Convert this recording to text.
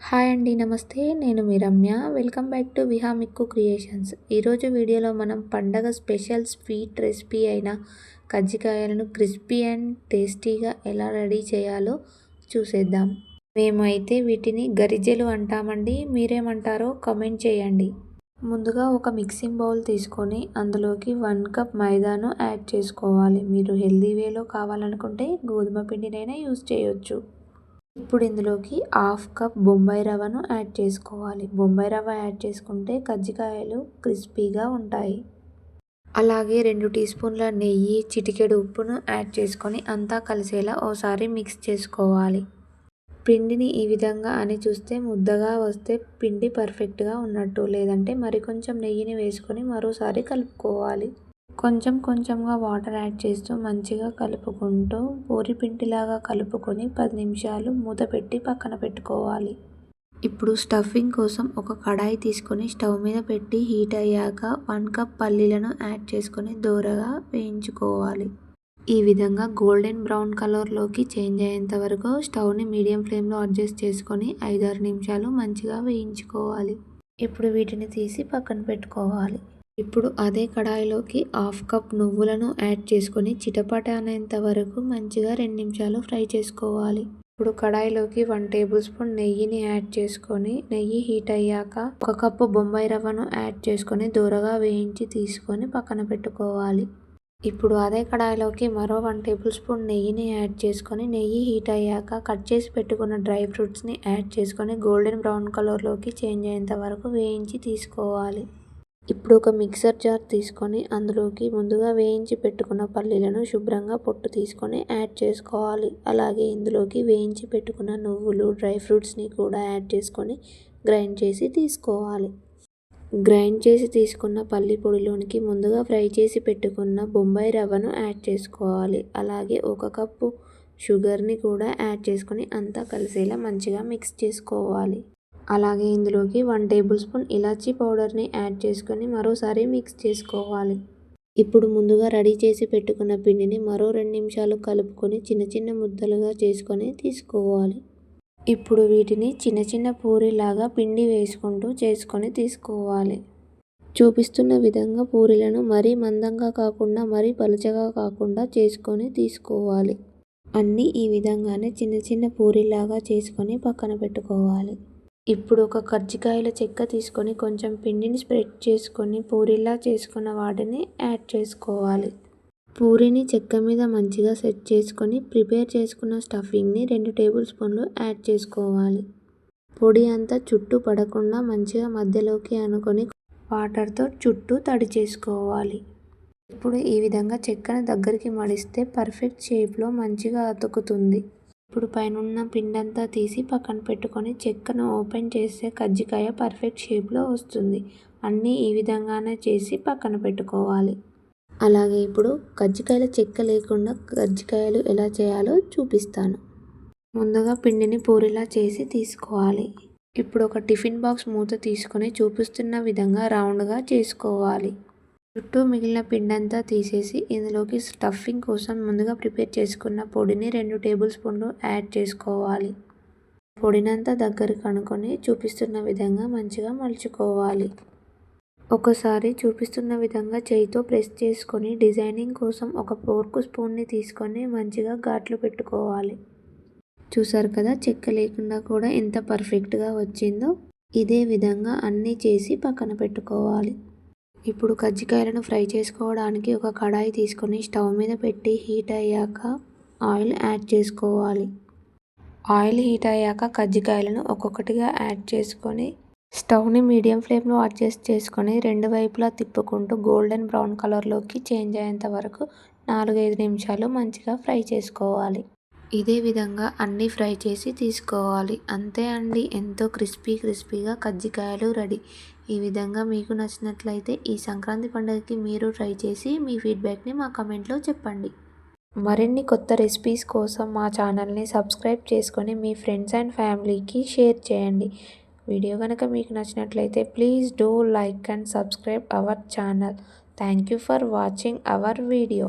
Hi అండి నమస్తే. నేను మీ Ramya. Welcome back to Vihamikku creations. ఈరోజు వీడియోలో మనం పండగ స్పెషల్ స్వీట్ రెసిపీ అయిన కజ్జికాయలను క్రిస్పీ అండ్ టేస్టీగా ఎలా రెడీ చేయాలో చూసేద్దాం. మేమైతే వీటిని గరిజెలు అంటామండి. మీరేమంటారో కమెంట్ చేయండి. ముందుగా ఒక మిక్సింగ్ బౌల్ తీసుకొని అందులోకి వన్ కప్ మైదాను యాడ్ చేసుకోవాలి. మీరు హెల్దీ వేలో కావాలనుకుంటే గోధుమ పిండినైనా యూస్ చేయొచ్చు. ఇప్పుడు ఇందులోకి హాఫ్ కప్ బొంబాయి రవ్వను యాడ్ చేసుకోవాలి. బొంబాయి రవ్వ యాడ్ చేసుకుంటే కజ్జికాయలు క్రిస్పీగా ఉంటాయి. అలాగే రెండు టీ స్పూన్ల నెయ్యి చిటికెడు ఉప్పును యాడ్ చేసుకొని అంతా కలిసేలా ఓసారి మిక్స్ చేసుకోవాలి. పిండిని ఈ విధంగా అని చూస్తే ముద్దగా వస్తే పిండి పర్ఫెక్ట్గా ఉన్నట్టు లేదంటే మరికొంచెం నెయ్యిని వేసుకొని మరోసారి కలుపుకోవాలి. కొంచెం కొంచెంగా వాటర్ యాడ్ చేస్తూ మంచిగా కలుపుకుంటూ పూరి పిండిలాగా కలుపుకొని పది నిమిషాలు మూత పెట్టి పక్కన పెట్టుకోవాలి. ఇప్పుడు స్టఫింగ్ కోసం ఒక కడాయి తీసుకొని స్టవ్ మీద పెట్టి హీట్ అయ్యాక వన్ కప్ పల్లీలను యాడ్ చేసుకొని దూరగా వేయించుకోవాలి. ఈ విధంగా గోల్డెన్ బ్రౌన్ కలర్లోకి చేంజ్ అయ్యేంత వరకు స్టవ్ని మీడియం ఫ్లేమ్లో అడ్జస్ట్ చేసుకొని ఐదారు నిమిషాలు మంచిగా వేయించుకోవాలి. ఇప్పుడు వీటిని తీసి పక్కన పెట్టుకోవాలి. ఇప్పుడు అదే కడాయిలోకి హాఫ్ కప్ నువ్వులను యాడ్ చేసుకొని చిటపట అనేంత వరకు మంచిగా రెండు నిమిషాలు ఫ్రై చేసుకోవాలి. ఇప్పుడు కడాయిలోకి వన్ టేబుల్ స్పూన్ నెయ్యిని యాడ్ చేసుకొని నెయ్యి హీట్ అయ్యాక ఒక కప్పు బొంబాయి రవ్వను యాడ్ చేసుకొని దూరగా వేయించి తీసుకొని పక్కన పెట్టుకోవాలి. ఇప్పుడు అదే కడాయిలోకి మరో వన్ టేబుల్ స్పూన్ నెయ్యిని యాడ్ చేసుకొని నెయ్యి హీట్ అయ్యాక కట్ చేసి పెట్టుకున్న డ్రై ఫ్రూట్స్ని యాడ్ చేసుకొని గోల్డెన్ బ్రౌన్ కలర్లోకి చేంజ్ అయ్యేంత వరకు వేయించి తీసుకోవాలి. ఇప్పుడు ఒక మిక్సర్ జార్ తీసుకొని అందులోకి ముందుగా వేయించి పెట్టుకున్న పల్లీలను శుభ్రంగా పొట్టు తీసుకొని యాడ్ చేసుకోవాలి. అలాగే ఇందులోకి వేయించి పెట్టుకున్న నువ్వులు డ్రై ఫ్రూట్స్ని కూడా యాడ్ చేసుకొని గ్రైండ్ చేసి తీసుకోవాలి. గ్రైండ్ చేసి తీసుకున్న పల్లి పొడిలోనికి ముందుగా ఫ్రై చేసి పెట్టుకున్న బొంబాయి రవ్వను యాడ్ చేసుకోవాలి. అలాగే ఒక కప్పు షుగర్ని కూడా యాడ్ చేసుకొని అంతా కలిసేలా మంచిగా మిక్స్ చేసుకోవాలి. అలాగే ఇందులోకి వన్ టేబుల్ స్పూన్ ఇలాచీ పౌడర్ని యాడ్ చేసుకొని మరోసారి మిక్స్ చేసుకోవాలి. ఇప్పుడు ముందుగా రెడీ చేసి పెట్టుకున్న పిండిని మరో రెండు నిమిషాలు కలుపుకొని చిన్న చిన్న ముద్దలుగా చేసుకొని తీసుకోవాలి. ఇప్పుడు వీటిని చిన్న చిన్న పూరిలాగా పిండి వేసుకుంటూ చేసుకొని తీసుకోవాలి. చూపిస్తున్న విధంగా పూరీలను మరీ మందంగా కాకుండా మరీ పలుచగా కాకుండా చేసుకొని తీసుకోవాలి. అన్నీ ఈ విధంగానే చిన్న చిన్న పూరిలాగా చేసుకొని పక్కన పెట్టుకోవాలి. ఇప్పుడు ఒక కజ్జికాయల చెక్క తీసుకొని కొంచెం పిండిని స్ప్రెడ్ చేసుకొని పూరిలా చేసుకున్న వాటిని యాడ్ చేసుకోవాలి. పూరిని చెక్క మీద మంచిగా సెట్ చేసుకొని ప్రిపేర్ చేసుకున్న స్టఫింగ్ని రెండు టేబుల్ స్పూన్లు యాడ్ చేసుకోవాలి. పొడి అంతా చుట్టూ పడకుండా మంచిగా మధ్యలోకి అనుకొని వాటర్తో చుట్టూ తడి చేసుకోవాలి. ఇప్పుడు ఈ విధంగా చెక్కను దగ్గరికి మడిస్తే పర్ఫెక్ట్ షేప్లో మంచిగా అతుకుతుంది. ఇప్పుడు పైనున్న పిండంతా తీసి పక్కన పెట్టుకొని చెక్కను ఓపెన్ చేస్తే కజ్జికాయ పర్ఫెక్ట్ షేప్లో వస్తుంది. అన్నీ ఈ విధంగానే చేసి పక్కన పెట్టుకోవాలి. అలాగే ఇప్పుడు కజ్జికాయల చెక్క లేకుండా కజ్జికాయలు ఎలా చేయాలో చూపిస్తాను. ముందుగా పిండిని పూరిలా చేసి తీసుకోవాలి. ఇప్పుడు ఒక టిఫిన్ బాక్స్ మూత తీసుకొని చూపిస్తున్న విధంగా రౌండ్గా చేసుకోవాలి. చుట్టూ మిగిలిన పిండంతా తీసేసి ఇందులోకి స్టఫింగ్ కోసం ముందుగా ప్రిపేర్ చేసుకున్న పొడిని రెండు టేబుల్ స్పూన్లు యాడ్ చేసుకోవాలి. పొడినంతా దగ్గర కనుక్కొని చూపిస్తున్న విధంగా మంచిగా మలుచుకోవాలి. ఒకసారి చూపిస్తున్న విధంగా చేయితో ప్రెస్ చేసుకొని డిజైనింగ్ కోసం ఒక ఫోర్క్ స్పూన్ని తీసుకొని మంచిగా ఘాట్లు పెట్టుకోవాలి. చూసారు కదా చెక్క లేకుండా కూడా ఎంత పర్ఫెక్ట్గా వచ్చిందో? ఇదే విధంగా అన్నీ చేసి పక్కన పెట్టుకోవాలి. ఇప్పుడు కజ్జికాయలను ఫ్రై చేసుకోవడానికి ఒక కడాయి తీసుకొని స్టవ్ మీద పెట్టి హీట్ అయ్యాక ఆయిల్ యాడ్ చేసుకోవాలి. ఆయిల్ హీట్ అయ్యాక కజ్జికాయలను ఒక్కొక్కటిగా యాడ్ చేసుకొని స్టవ్ని మీడియం ఫ్లేమ్లో అడ్జస్ట్ చేసుకొని రెండు వైపులా తిప్పుకుంటూ గోల్డెన్ బ్రౌన్ కలర్లోకి చేంజ్ అయ్యేంత వరకు నాలుగైదు నిమిషాలు మంచిగా ఫ్రై చేసుకోవాలి. ఇదే విధంగా అన్నీ ఫ్రై చేసి తీసుకోవాలి. అంతే అండి. ఎంతో క్రిస్పీ క్రిస్పీగా కజ్జికాయలు రెడీ. ఈ విధంగా మీకు నచ్చినట్లయితే ఈ సంక్రాంతి పండుగకి మీరు ట్రై చేసి మీ ఫీడ్బ్యాక్ని మా కమెంట్లో చెప్పండి. మరిన్ని కొత్త రెసిపీస్ కోసం మా ఛానల్ని సబ్స్క్రైబ్ చేసుకొని మీ ఫ్రెండ్స్ అండ్ ఫ్యామిలీకి షేర్ చేయండి. వీడియో కనుక మీకు నచ్చినట్లయితే please do like and subscribe our channel. Thank you for watching our video.